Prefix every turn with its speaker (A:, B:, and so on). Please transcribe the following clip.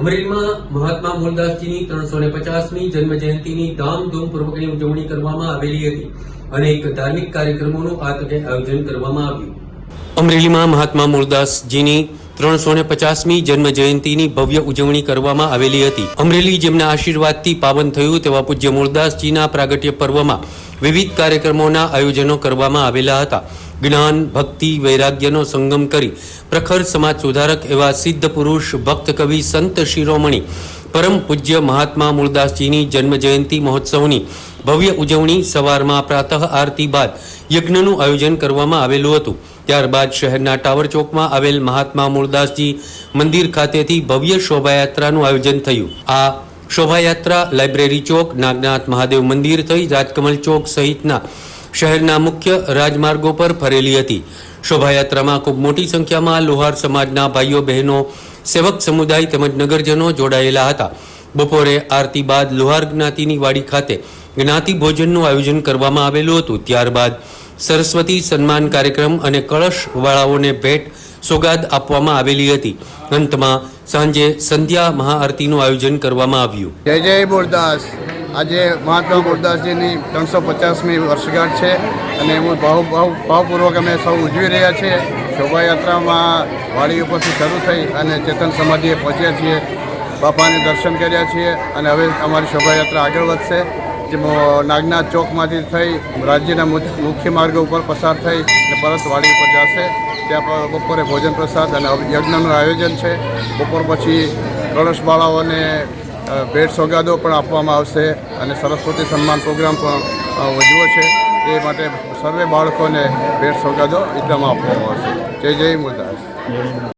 A: અમરેલીમાં મહાત્મા મૂળદાસજીની ત્રણસો ને પચાસમી જન્મ જયંતિની ધામધૂમપૂર્વકની ઉજવણી કરવામાં આવેલી હતી અનેક ધાર્મિક કાર્યક્રમોનું આ તકે આયોજન કરવામાં આવ્યું. અમરેલીમાં મહાત્મા મૂળદાસજીની ત્રણસો ને પચાસમી જન્મ જયંતિની ભવ્ય ઉજવણી કરવામાં આવેલી હતી. અમરેલી જેમના આશીર્વાદથી પાવન થયું તેવા પૂજ્ય મૂળદાસજીના પ્રાગટ્ય પર્વમાં વિવિધ કાર્યક્રમોના આયોજનો કરવામાં આવેલા હતા. જ્ઞાન, ભક્તિ, વૈરાગ્યનો સંગમ કરી પ્રખર સમાજ સુધારક એવા સિદ્ધ પુરુષ, ભક્ત કવિ, સંત શિરોમણી, પરમ પૂજ્ય મહાત્મા મૂળદાસજીની જન્મ જયંતિ મહોત્સવની ભવ્ય ઉજવણી સવારમાં પ્રાતઃ આરતી બાદ યજ્ઞનું આયોજન કરવામાં આવેલું હતું. ત્યારબાદ શહેરના ટાવર ચોકમાં આવેલ મહાત્મા મૂળદાસજી મંદિર ખાતેથી ભવ્ય શોભાયાત્રાનું આયોજન થયું. આ શોભાયાત્રા લાઇબ્રેરી ચોક, નાગનાથ મહાદેવ મંદિર થઈ રાજકમલ ચોક સહિતના શહેરના મુખ્ય રાજમાર્ગો પર ફરેલી હતી. શોભાયાત્રામાં ખૂબ મોટી સંખ્યામાં લોહાર સમાજના ભાઈઓ, બહેનો, સેવક સમુદાય તેમજ નગરજનો જોડાયેલા હતા. બપોરે આરતી બાદ લોહાર જ્ઞાતિની વાડી ખાતે જ્ઞાતિ ભોજનનું આયોજન કરવામાં આવેલું હતું. ત્યારબાદ સરસ્વતી સન્માન કાર્યક્રમ અને કળશ વાળાઓને ભેટ સોગાદ આપવામાં આવેલી હતી. અંતમાં સાંજે સંધ્યા મહાઆરતીનું આયોજન કરવામાં આવ્યું.
B: જય જય આજે મહાત્મા ગુરદાસજીની ત્રણસો પચાસમી વર્ષગાંઠ છે અને એમાં ભાવ ભાવ ભાવપૂર્વક અમે સૌ ઉજવી રહ્યા છીએ. શોભાયાત્રામાં વાડી ઉપરથી શરૂ થઈ અને ચેતન સમાધિએ પહોંચ્યા છીએ. બાપાને દર્શન કર્યા છીએ અને હવે અમારી શોભાયાત્રા આગળ વધશે જે નાગનાથ ચોકમાંથી થઈ રાજ્યના મુખ્ય માર્ગો ઉપર પસાર થઈ અને પરત વાડી ઉપર જશે. ત્યાં બપોરે ભોજન પ્રસાદ અને યજ્ઞનું આયોજન છે. બપોર પછી કળશ બાળાઓને ભેટ સોગાદો પણ આપવામાં આવશે અને સરસ્વતી સન્માન પ્રોગ્રામ પણ વધ્યો છે. એ માટે સર્વે બાળકોને ભેટ સોગાદો એકદમ આપવામાં આવશે. જય જય મુરદાસ